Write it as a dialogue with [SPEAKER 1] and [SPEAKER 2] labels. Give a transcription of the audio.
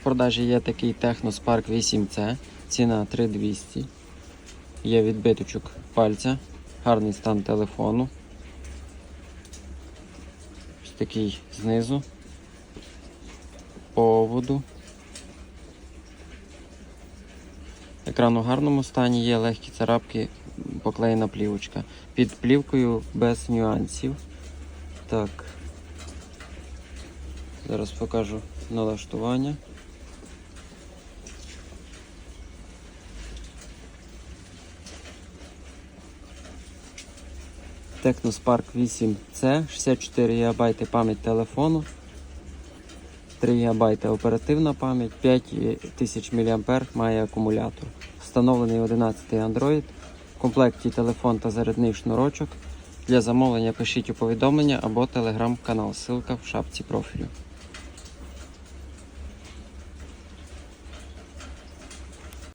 [SPEAKER 1] В продажі є такий Technospark 8C, ціна 3200. Є відбиточок пальця, гарний стан телефону. Ось такий знизу. Поводу. Екран у гарному стані, є легкі царапки, поклеєна плівочка. Під плівкою без нюансів. Так. Зараз покажу налаштування. Technospark 8C, 64 ГБ пам'ять телефону, 3 ГБ оперативна пам'ять, 5000 мАч має акумулятор. Встановлений 11 Android. В комплекті телефон та зарядний шнурочок. Для замовлення пишіть у повідомлення або телеграм-канал. Ссылка в шапці профілю.